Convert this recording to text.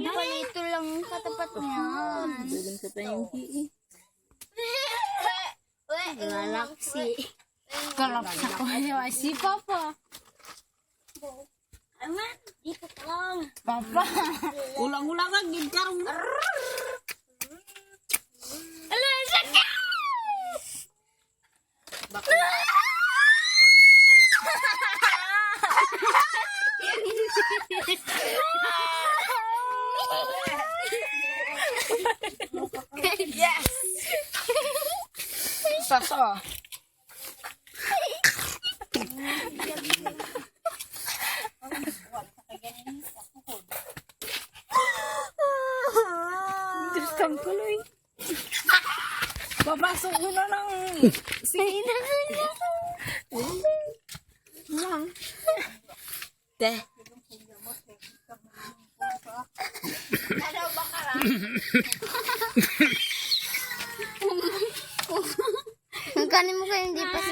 Palito lang yung katapat niyan. Dulang sa tayong hii. Galaxy. Galaxy ko. Ay, si Papa. Aman, dito lang. Papa. Ulang-ulangan, gid karong. Ala, sakit! Yes! Saso. Tristan ko lang. Papasok ko na ng... Sige na Yan. Te. Ano ba ka lang? Kung kanin mo kayo hindi pa sila